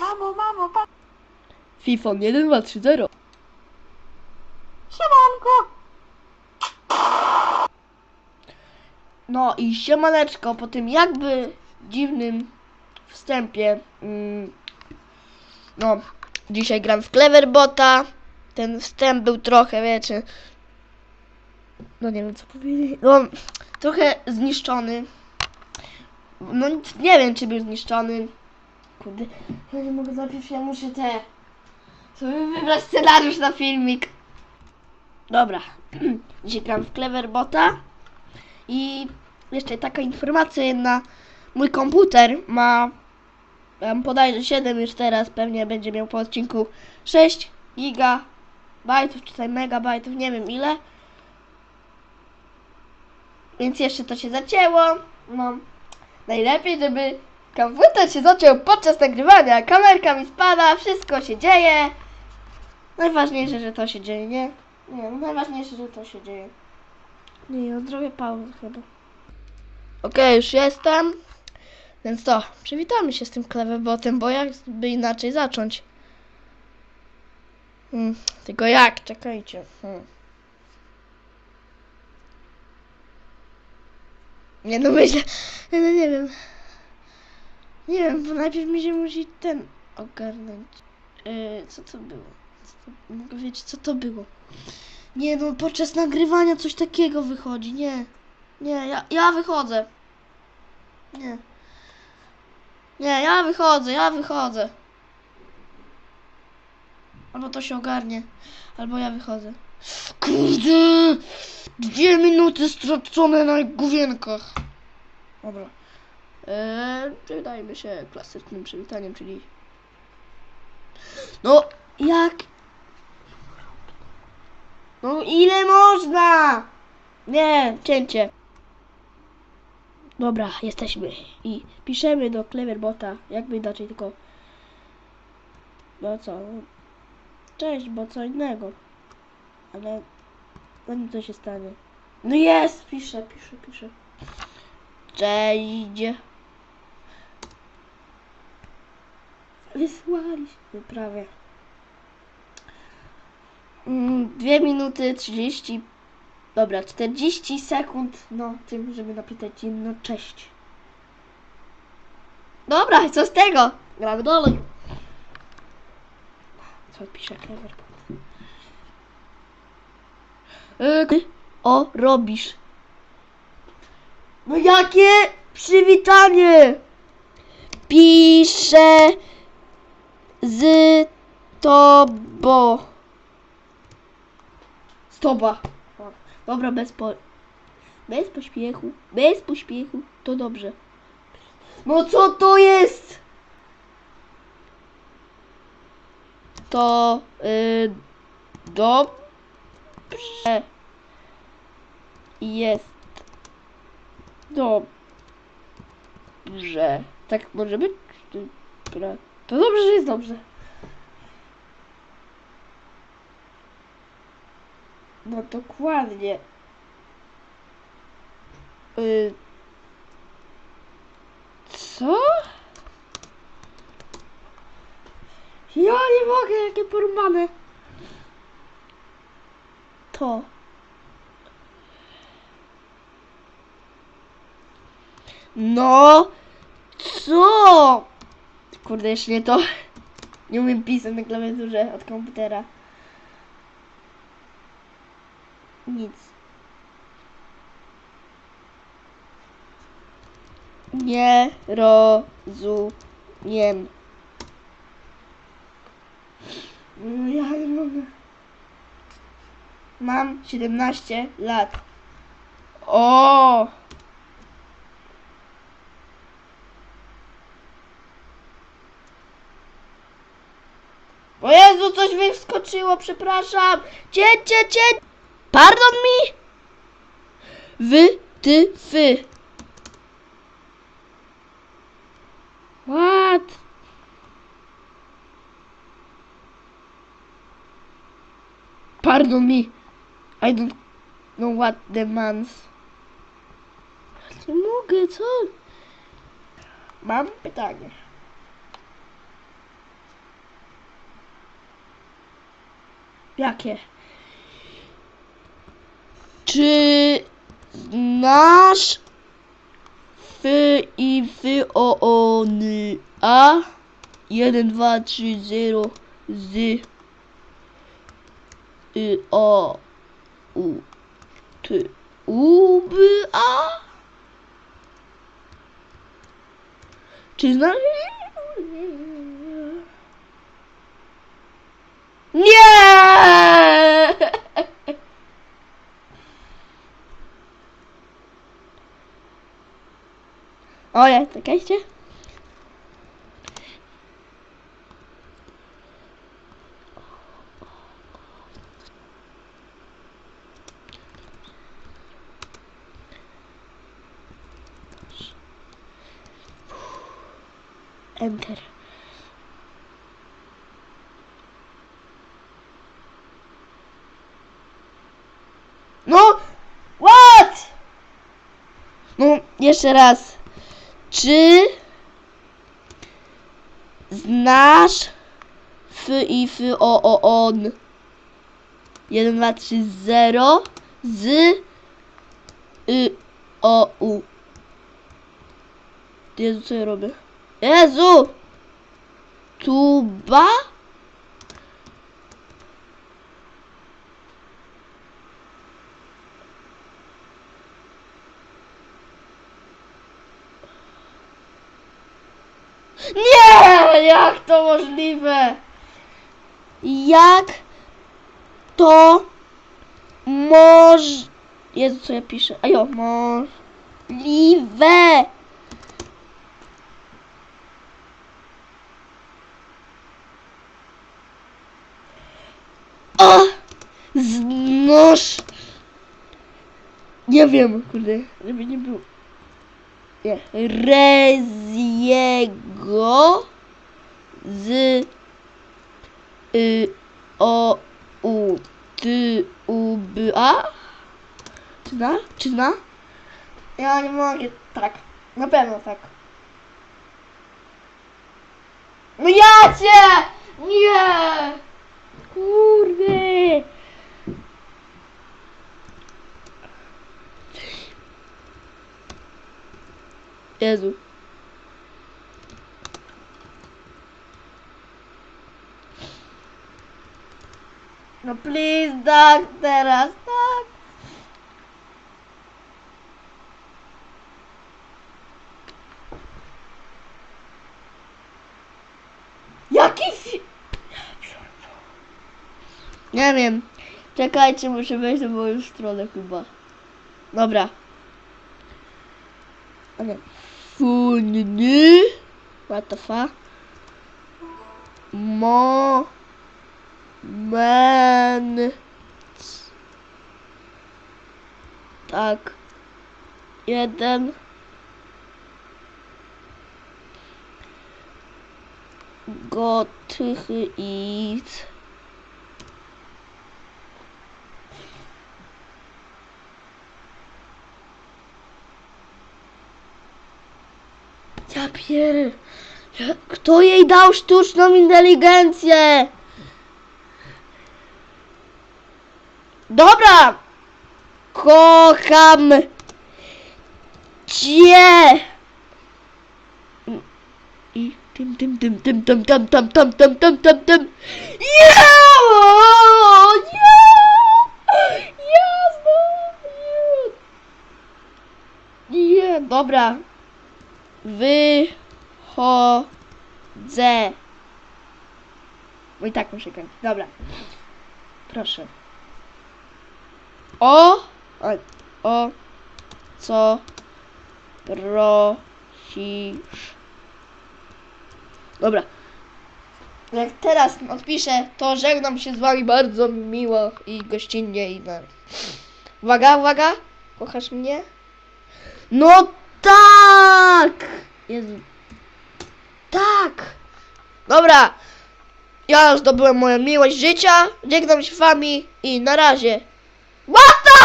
Mamo, mamo, pa... Fifon 1, 2, 3, 0. Siemanko! No i siemaneczko, po tym jakby dziwnym wstępie. Mm, no, dzisiaj gram w Cleverbota. Ten wstęp był trochę, wiecie. No nie wiem co powiedzieć. No, trochę zniszczony. No nie wiem czy był zniszczony. Kurde, ja nie mogę zapisać, ja muszę te. sobie wybrać scenariusz na filmik. Dobra, dzisiaj gram w Cleverbota. I jeszcze taka informacja jedna. Mój komputer ma um, podajże 7 już teraz, pewnie będzie miał po odcinku 6 gigabajtów, czy tutaj megabajtów, nie wiem ile. Więc jeszcze to się zacięło. No, najlepiej, żeby komputer się zaciął podczas nagrywania. Kamerka mi spada, wszystko się dzieje. Najważniejsze, że to się dzieje, nie? Nie, no najważniejsze, że to się dzieje. Nie, ja zrobię pauzę chyba. Okej, już jestem. Więc to, przywitamy się z tym klewebotem, bo jakby inaczej zacząć. Hmm, tylko jak? Czekajcie. Hmm. Nie no myślę, no nie wiem. Nie wiem, bo najpierw mi się musi ten ogarnąć. Yy, co to było? Co to, mogę wiedzieć, co to było? Nie no, podczas nagrywania coś takiego wychodzi, nie. Nie, ja, ja wychodzę. Nie. Nie, ja wychodzę, ja wychodzę. Albo to się ogarnie, albo ja wychodzę. Kurde! Dwie minuty stracone na główienkach. Dobra. Eee, przywitajmy się klasycznym przywitaniem, czyli... No, jak no ile można? Nie, cięcie. Dobra, jesteśmy. I piszemy do Cleverbota, jakby inaczej tylko... No co? no, Cześć, bo co innego. Ale... Zanim co się stanie. No jest! Piszę, piszę, piszę. Cześć. Wysłaliśmy prawie. Mm, Dwie minuty 30. Dobra, 40 sekund. No, tym, żeby napisać im cześć. Dobra, co z tego? Gramy dalej. Co pisze Clever? Yy, ty- o, robisz. No jakie przywitanie! Piszę z tobą. Stoba. Dobra, bez po... Bez pośpiechu. Bez pośpiechu. To dobrze. No co to jest? To... Yy, dobrze. Jest. Dobrze. Tak może być? To dobrze, że jest dobrze. No dokładnie. Y... Co? Ja nie mogę, jakie porwane. To. No. Co? Kurde, jeszcze nie to. Nie umiem pisać na klawiaturze od komputera. Nic. Nie rozumiem. No Ja nie mogę. Mam 17 lat. O! O Jezu, coś wyskoczyło, przepraszam. Cięcie, cię. Pardon mi? Wy, ty, fy. What? Pardon me. I don't know what demands. Nie mogę, co? Mam pytanie. Jakie? Czy znasz F i F o o n a 1, 2, 3, 0 z y o u t u b a Czy znasz? Nie! O ja, czekajcie. Enter. No! What? No, jeszcze raz. Czy znasz F i F o o on 1, 2, 3, 0 z y o u Jezu, co ja robię? Jezu! Tuba? Nie! Jak to możliwe? Jak to moż... Jezu, co ja piszę? Ajo, możliwe? O! Znosz! Nie wiem, kurde, żeby nie było. Nie. Reziego z y, o u ty u b a czy na? Czy na? Ja nie mogę tak. Na pewno tak. No ja cię! Nie! Kurde! Jezu. No please, tak, teraz, tak. Jaki. Nie wiem. Czekajcie, muszę wejść na moją stronę chyba. Dobra. Ale... Funny. What the fuck? Mo... Men... Tak. Jeden. Gotych i... Ja pier... Kto jej dał sztuczną inteligencję? Dobra! Kocham cię! I tym, tym, tym, tym, tym, tym, tym, tym, tym, tym, tym, tym. Jasno! Nie! Nie, dobra. Wychodzę. Bo i tak muszę kończyć. Dobra. Proszę. O, o, co prosisz? Dobra. Jak teraz odpiszę, to żegnam się z wami bardzo miło i gościnnie i na... Uwaga, uwaga! Kochasz mnie? No tak! Jezu. Tak! Dobra. Ja zdobyłem moją miłość życia. Żegnam się z wami i na razie. What the?